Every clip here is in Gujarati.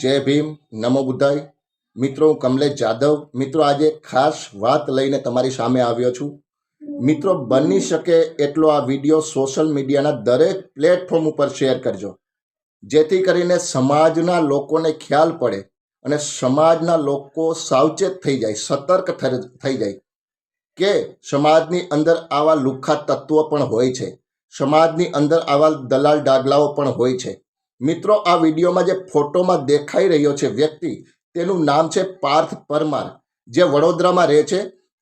જય ભીમ, નમો બુદ્ધાય. મિત્રો, હું કમલેશ જાદવ મિત્રો, આજે ખાસ વાત લઈને તમારી સામે આવ્યો છું. મિત્રો, બની શકે એટલો આ વીડિયો સોશિયલ મીડિયાના દરેક પ્લેટફોર્મ ઉપર શેર કરજો. જેથી કરીને સમાજના લોકોને ખ્યાલ પડે અને સમાજના લોકો સાવચેત થઈ જાય, સતર્ક થઈ જાય કે સમાજની અંદર આવા લુખ્ખા તત્વો પણ હોય છે. સમાજની અંદર આવા દલાલ ડાગલાઓ પણ હોય છે. મિત્રો, આ વિડીયોમાં જે ફોટોમાં દેખાઈ રહ્યો છે વ્યક્તિ, તેનું નામ છે પાર્થ પરમાર, જે વડોદરામાં રહે છે.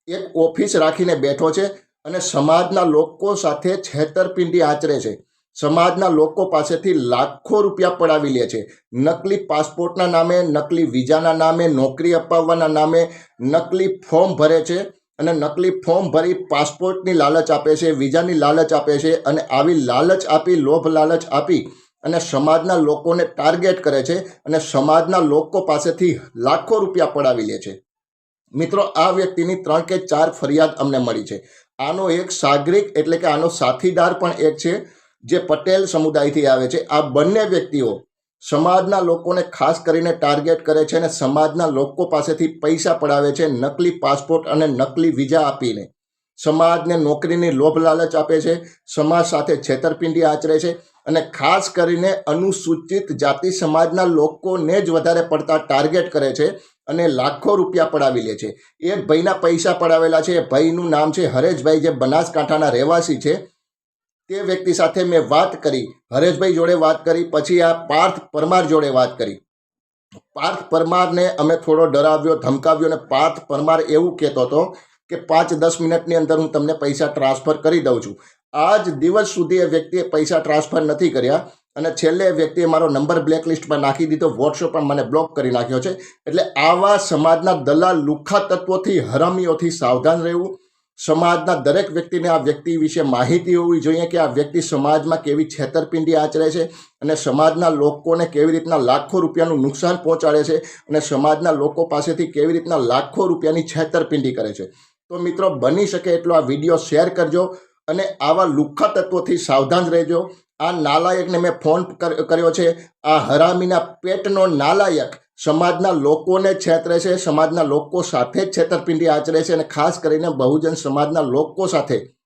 એક ઓફિસ રાખીને બેઠો છે અને સમાજના લોકો સાથે છેતરપિંડી આચરે છે. સમાજના લોકો પાસેથી લાખો રૂપિયા પડાવી લે છે. નકલી પાસપોર્ટના નામે, નકલી વિઝાના નામે, નોકરી અપાવવાના નામે, નકલી ફોર્મ ભરે છે અને નકલી ફોર્મ ભરી પાસપોર્ટની લાલચ આપે છે, વિઝાની લાલચ આપે છે અને આવી લાલચ આપી, લોભ લાલચ આપી અને સમાજના લોકોને ટાર્ગેટ કરે છે અને સમાજના લોકો પાસેથી લાખો રૂપિયા પડાવી લે છે. મિત્રો, આ વ્યક્તિની ત્રણ કે ચાર ફરિયાદ અમને મળી છે. આનો એક સાગરિક એટલે કે આનો સાથીદાર પણ એક છે, જે પટેલ સમુદાયથી આવે છે. આ બંને વ્યક્તિઓ સમાજના લોકોને ખાસ કરીને ટાર્ગેટ કરે છે અને સમાજના લોકો પાસેથી પૈસા પડાવે છે, નકલી પાસપોર્ટ અને નકલી વિઝા આપીને. સમાજને નોકરીની લોભ લાલચ આપે છે, સમાજ સાથે છેતરપિંડી આચરે છે અને ખાસ કરીને અનુસૂચિત જાતિ સમાજના લોકોને જ વધારે પડતા ટાર્ગેટ કરે છે અને લાખો રૂપિયા પડાવી લે છે. એક ભાઈના પૈસા પડાવેલા છે એ ભાઈનું નામ છે હરેશભાઈ, જે બનાસકાંઠાના રહેવાસી છે. તે વ્યક્તિ સાથે મેં વાત કરી, હરેશભાઈ જોડે વાત કરી, પછી આ પાર્થ પરમાર જોડે વાત કરી. પાર્થ પરમારને અમે થોડો ડરાવ્યો, ધમકાવ્યો અને પાર્થ પરમાર એવું કહેતો હતો કે પાંચ દસ મિનિટની અંદર હું તમને પૈસા ટ્રાન્સફર કરી દઉં છું. આજ દિવસ સુધી એ વ્યક્તિએ પૈસા ટ્રાન્સફર નથી કર્યા અને છેલ્લે એ વ્યક્તિએ મારો નંબર બ્લેકલિસ્ટમાં નાખી દીધો વોટ્સઅપ પણ મને બ્લોક કરી નાખ્યો છે. એટલે આવા સમાજના દલાલ લુખ્ખા તત્વોથી, હરામીઓથી સાવધાન રહેવું. સમાજના દરેક વ્યક્તિને આ વ્યક્તિ વિશે માહિતી હોવી જોઈએ કે આ વ્યક્તિ સમાજમાં કેવી છેતરપિંડી આચરે છે અને સમાજના લોકોને કેવી રીતના લાખો રૂપિયાનું નુકસાન પહોંચાડે છે અને સમાજના લોકો પાસેથી કેવી રીતના લાખો રૂપિયાની છેતરપિંડી કરે છે. તો મિત્રો, બની શકે એટલો આ વીડિયો શેર કરજો. અને આવા લુખ્ખા તત્વોથી સાવધાન રહેજો. આ નાલાયકને મેં ફોન કર- કર્યો છે. આ હરામીના પેટનો નાલાયક સમાજના લોકોને છેતરે છે. સમાજના લોકો સાથે જ છેતરપિંડી આચરે છે અને ખાસ કરીને બહુજન સમાજના લોકો સાથે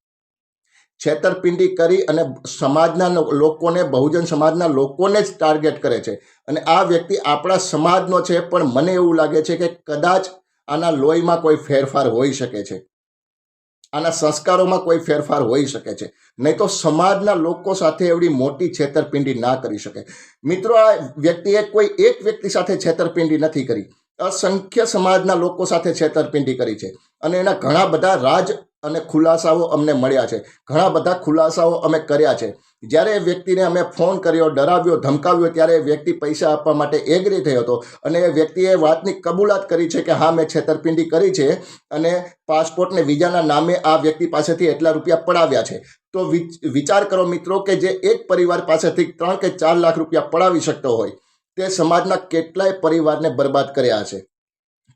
છેતરપિંડી કરી અને સમાજના લોકોને, બહુજન સમાજના લોકોને જ ટાર્ગેટ કરે છે. અને આ વ્યક્તિ આપણા સમાજનો છે, પણ મને એવું લાગે છે કે કદાચ આના લોહીમાં કોઈ ફેરફાર હોઈ શકે છે. આના સંસ્કારોમાં કોઈ ફેરફાર હોઈ શકે છે. નહીં તો સમાજના લોકો સાથે એવડી મોટી છેતરપિંડી ના કરી શકે. મિત્રો, આ વ્યક્તિએ કોઈ એક વ્યક્તિ સાથે છેતરપિંડી નથી કરી. અસંખ્ય સમાજના લોકો સાથે છેતરપિંડી કરી છે. અને એના ઘણા બધા રાજ અને ખુલાસાઓ અમને મળ્યા છે. ઘણા બધા ખુલાસાઓ અમે કર્યા છે. જ્યારે એ વ્યક્તિને અમે ફોન કર્યો, ડરાવ્યો, ધમકાવ્યો, ત્યારે એ વ્યક્તિ પૈસા આપવા માટે એગ્રી થયો હતો. અને એ વ્યક્તિએ વાતની કબૂલાત કરી છે કે, હા, મેં છેતરપિંડી કરી છે અને પાસપોર્ટને બીજાના નામે આ વ્યક્તિ પાસેથી એટલા રૂપિયા પડાવ્યા છે. તો વિચ- વિચાર કરો મિત્રો કે જે એક પરિવાર પાસેથી ત્રણ કે ચાર લાખ રૂપિયા પડાવી શકતો હોય, તે સમાજના કેટલાય પરિવારને બરબાદ કર્યા છે.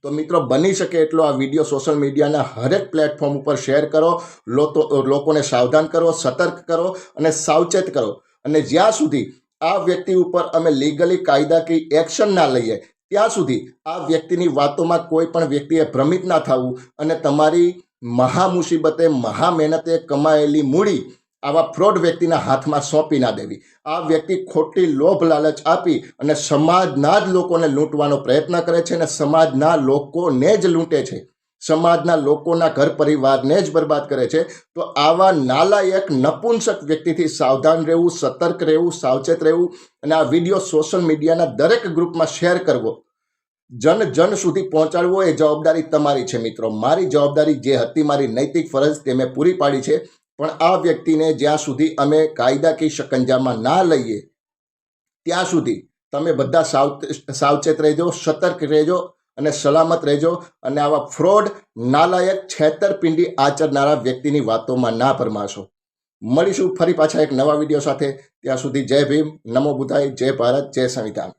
તો મિત્રો બની શકે એટલો આ વીડિયો સોશિયલ મીડિયાના હરેક પ્લેટફોર્મ ઉપર શેર કરો લોકો લોકોને સાવધાન કરો, સતર્ક કરો અને સાવચેત કરો. અને જ્યાં સુધી આ વ્યક્તિ ઉપર અમે લીગલી કાયદાકીય એક્શન ના લઈએ, ત્યાં સુધી આ વ્યક્તિની વાતોમાં કોઈ પણ વ્યક્તિએ ભ્રમિત ના થવું અને તમારી મહા મુસીબતે મહા મહેનતે કમાયેલી મૂડી આવા ફ્રોડ વ્યક્તિના હાથમાં સોંપી ના દેવી. આ વ્યક્તિ ખોટી લોભ લાલચ આપી અને સમાજના જ લોકોને લૂંટવાનો પ્રયત્ન કરે છે અને સમાજના લોકોને જ લૂંટે છે. સમાજના લોકોના ઘર પરિવારને જ બરબાદ કરે છે. તો આવા નાલાયક, નપુંસક વ્યક્તિથી સાવધાન રહેવું, સતર્ક રહેવું, સાવચેત રહેવું અને આ વીડિયો સોશિયલ મીડિયાના દરેક ગ્રુપમાં શેર કરવો. જન જન સુધી પહોંચાડવો એ જવાબદારી તમારી છે મિત્રો. મારી જવાબદારી જે હતી, મારી નૈતિક ફરજ તે મેં પૂરી પાડી છે. પણ આ વ્યક્તિને જ્યાં સુધી અમે કાયદાકીય શકંજામાં ના લઈએ, ત્યાં સુધી તમે બધા સાવ સાવચેત રહેજો, સતર્ક રહેજો અને સલામત રહેજો અને આવા ફ્રોડ નાલાયક છેતરપિંડી આચરનારા વ્યક્તિની વાતોમાં ના પરમાશો મળીશું ફરી પાછા એક નવા વીડિયો સાથે. ત્યાં સુધી જય ભીમ, નમો બુધાય જય ભારત, જય સંવિધાન.